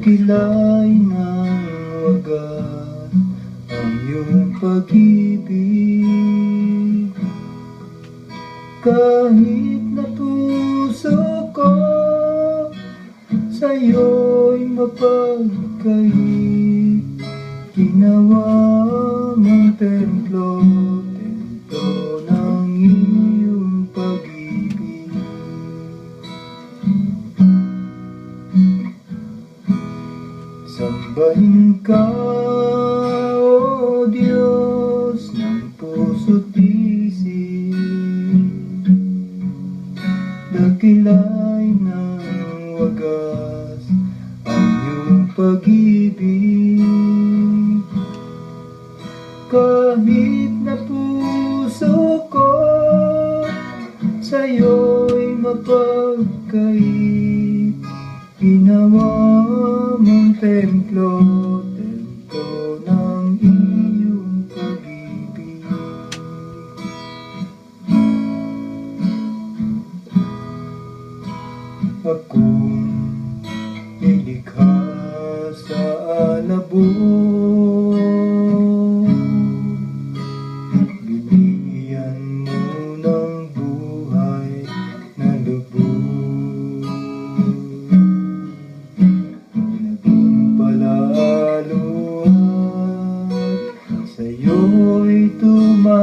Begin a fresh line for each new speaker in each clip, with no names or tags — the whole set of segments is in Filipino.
Dakilay ng wagas ang iyong pag-ibig. Kahit na puso ko sa'yo'y mapagkait Ginawa mong templo Ka, O Diyos ng puso't isip Dakilay ng wagas ang iyong pag-ibig. Kahit na puso ko sa'yo'y mapagkait. Ginawa mong templo, templo ng iyong pag-ibig. Akong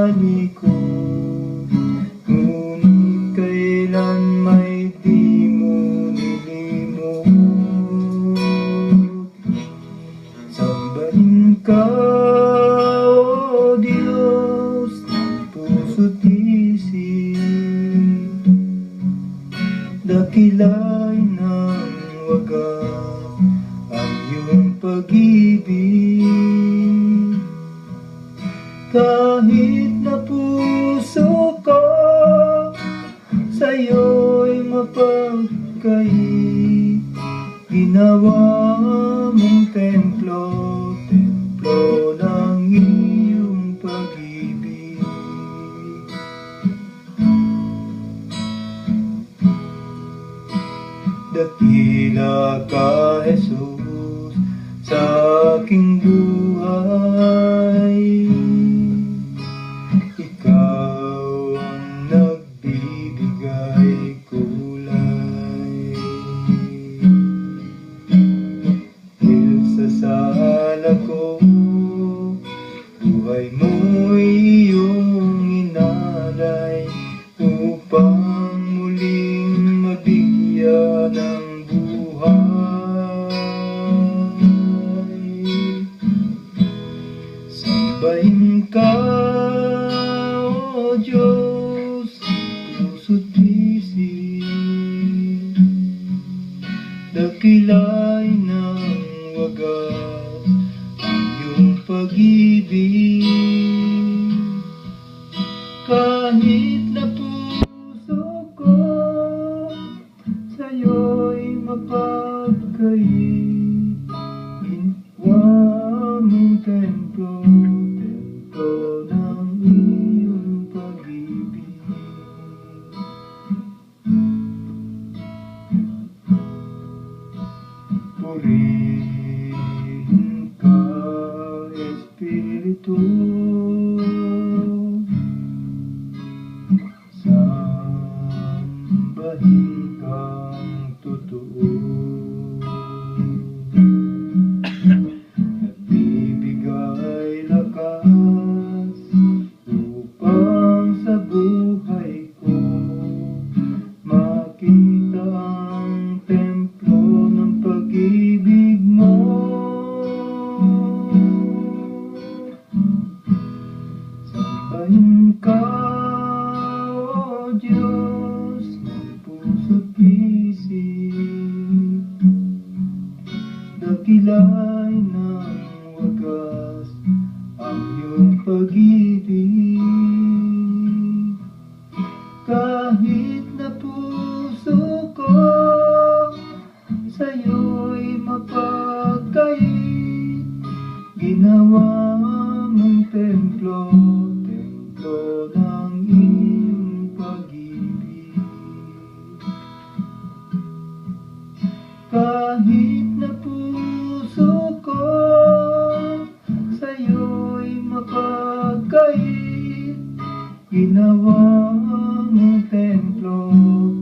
tumalikod Ngunit kailan may di mo nilimot? Sambahin ka, O Diyos ng puso't isip? Dakilay ng wagas ang iyong pag-ibig. Kahit sa'yo'y mapagkait Ginawa mong templo, templo ng iyong pag-ibig Dakila ka, Jesus, sa aking buhay. Mo'y iyong inalay upang muling mabigyan ng buhay. Sambahin ka, O Diyos, puso't isip. Ng wagas pag-ibig. Kahit na puso ko sa'yo'y mapagkait. Ginawa mong templo, templo ng iyong pag-ibig. Purihin Sambahin ka, O Diyos, puso't isip. Dakilay ng wagas ang iyong pag-ibig. Ginawa mong templo,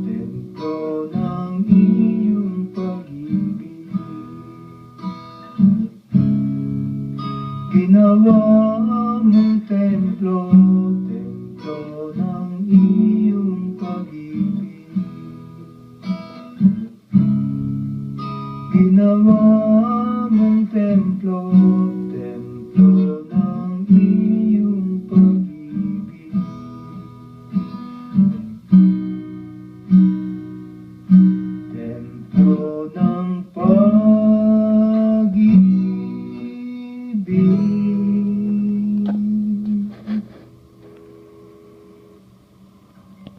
templo ng iyong pag-ibig. Ginawa mong templo, templo ng iyong Thank you.